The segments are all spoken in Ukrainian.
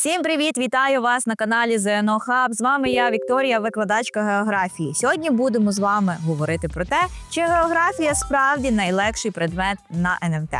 Всім привіт! Вітаю вас на каналі ЗНО Хаб. З вами я, Вікторія, викладачка географії. Сьогодні будемо з вами говорити про те, чи географія справді найлегший предмет на НМТ.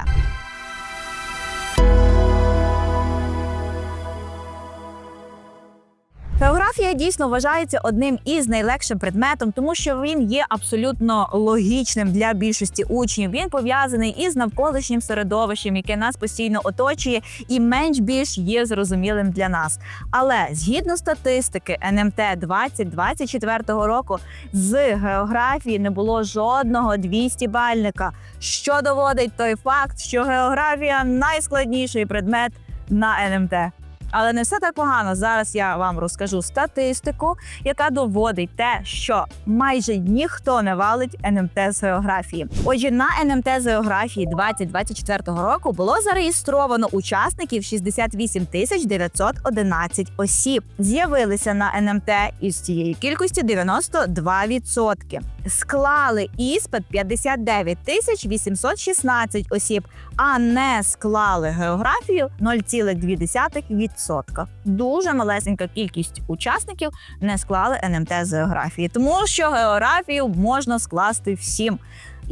Географія дійсно вважається одним із найлегшим предметом, тому що він є абсолютно логічним для більшості учнів. Він пов'язаний із навколишнім середовищем, яке нас постійно оточує, і менш-більш є зрозумілим для нас. Але згідно статистики НМТ 2024 року, з географії не було жодного 200-бальника, що доводить той факт, що географія найскладніший предмет на НМТ. Але не все так погано. Зараз я вам розкажу статистику, яка доводить те, що майже ніхто не валить НМТ з географії. Отже, на НМТ з географії 2024 року було зареєстровано учасників 68 тисяч 911 осіб. З'явилися на НМТ із цієї кількості 92%. Склали іспит 59 тисяч 816 осіб, а не склали географію 0,2%. Дуже малесенька кількість учасників не склали НМТ з географії, тому що географію можна скласти всім.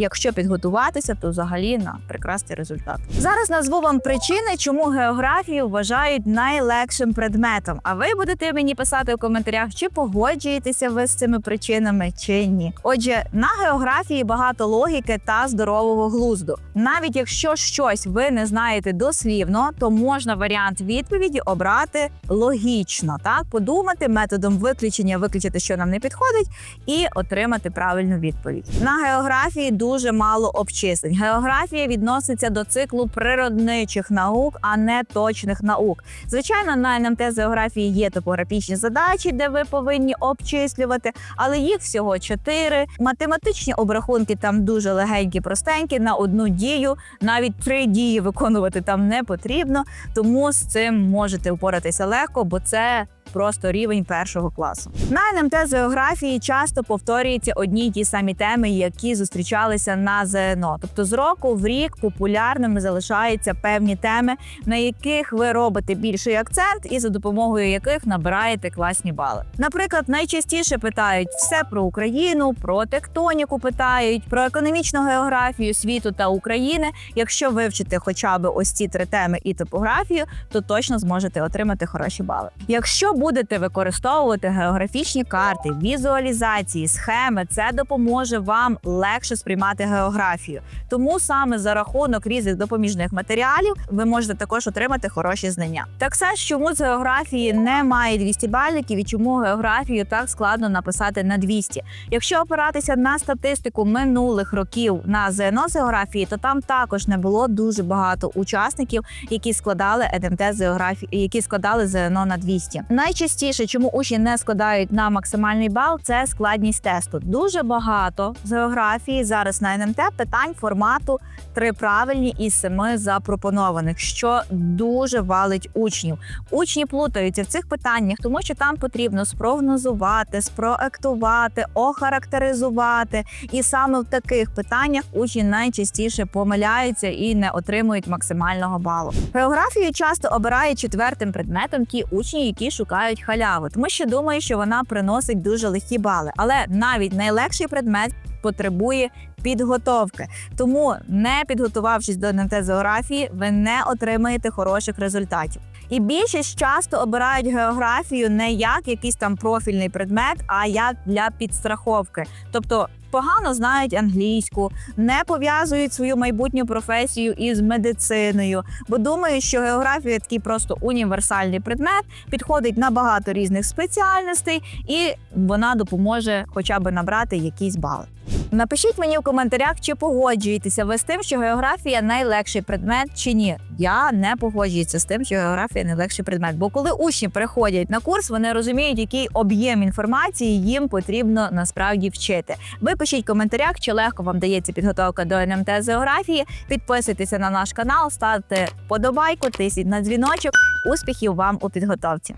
Якщо підготуватися, то взагалі на прекрасний результат. Зараз назву вам причини, чому географію вважають найлегшим предметом. А ви будете мені писати у коментарях, чи погоджуєтеся ви з цими причинами, чи ні. Отже, на географії багато логіки та здорового глузду. Навіть якщо щось ви не знаєте дослівно, то можна варіант відповіді обрати логічно, так подумати методом виключення, виключити, що нам не підходить, і отримати правильну відповідь. На географії дуже мало обчислень. Географія відноситься до циклу природничих наук, а не точних наук. Звичайно, на НМТ з географії є топографічні задачі, де ви повинні обчислювати, але їх всього чотири. Математичні обрахунки там дуже легенькі, простенькі. На одну дію навіть три дії виконувати там не потрібно. Тому з цим можете впоратися легко, бо це. Просто рівень першого класу на НМТ з географії часто повторюються одні й ті самі теми, які зустрічалися на ЗНО. Тобто з року в рік популярними залишаються певні теми, на яких ви робите більший акцент, і за допомогою яких набираєте класні бали. Наприклад, найчастіше питають все про Україну, про тектоніку питають, про економічну географію світу та України. Якщо вивчите хоча б ось ці три теми і топографію, то точно зможете отримати хороші бали. Якщо будете використовувати географічні карти, візуалізації, схеми, це допоможе вам легше сприймати географію. Тому саме за рахунок різних допоміжних матеріалів ви можете також отримати хороші знання. Так все ж чому з географії немає 200 бальників і чому географію так складно написати на 200? Якщо опиратися на статистику минулих років на ЗНО з географії, то там також не було дуже багато учасників, які складали НМТ з географії, які складали ЗНО на 200. Найчастіше, чому учні не складають на максимальний бал, це складність тесту. Дуже багато з географії зараз на НМТ питань формату три правильні із семи запропонованих, що дуже валить учнів. Учні плутаються в цих питаннях, тому що там потрібно спрогнозувати, спроектувати, охарактеризувати. І саме в таких питаннях учні найчастіше помиляються і не отримують максимального балу. Географію часто обирають четвертим предметом ті учні, які шукають халяву, тому що думаю, що вона приносить дуже легкі бали. Але навіть найлегший предмет потребує підготовки. Тому, не підготувавшись до НТ географії, ви не отримаєте хороших результатів. І більшість часто обирають географію не як якийсь там профільний предмет, а як для підстраховки. Тобто погано знають англійську, не пов'язують свою майбутню професію із медициною, бо думають, що географія такий просто універсальний предмет, підходить на багато різних спеціальностей, і вона допоможе хоча б набрати якісь бали. Напишіть мені в коментарях, чи погоджуєтеся ви з тим, що географія найлегший предмет чи ні. Я не погоджуюся з тим, що географія найлегший предмет. Бо коли учні приходять на курс, вони розуміють, який об'єм інформації їм потрібно насправді вчити. Ви пишіть в коментарях, чи легко вам дається підготовка до НМТ з географії. Підписуйтеся на наш канал, ставте подобайку, тисніть на дзвіночок. Успіхів вам у підготовці.